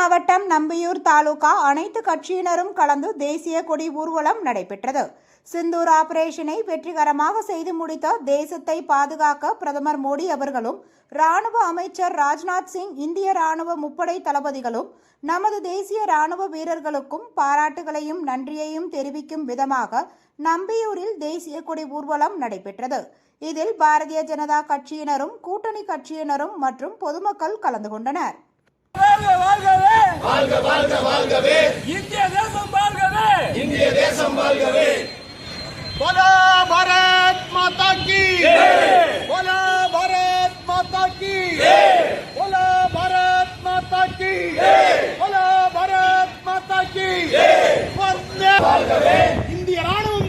மாவட்டம் நம்பியூர் தாலுகா அனைத்து கட்சியினரும் கலந்து தேசிய கொடி ஊர்வலம் நடைபெற்றது. சிந்தூர் ஆபரேஷனை வெற்றிகரமாக செய்து முடித்த தேசத்தை பாதுகாக்க பிரதமர் மோடி அவர்களும் ராணுவ அமைச்சர் ராஜ்நாத் சிங் இந்திய ராணுவ முப்படை தளபதிகளும் நமது தேசிய ராணுவ வீரர்களுக்கும் பாராட்டுகளையும் நன்றியையும் தெரிவிக்கும் விதமாக நம்பியூரில் தேசிய கொடி ஊர்வலம் நடைபெற்றது. இதில் பாரதிய ஜனதா கட்சியினரும் கூட்டணி கட்சியினரும் மற்றும் பொதுமக்கள் கலந்து கொண்டனர். வாழ்க வாழ்க வாழ்கவே. இந்திய தேசம் வாழ்கவே. இந்திய தேசம் வாழ்கவே. போலா பாரத் மாதா கி. போலா பாரத் மாதா கி. போலா பாரத் மாதா கி. போலா ராணுவம்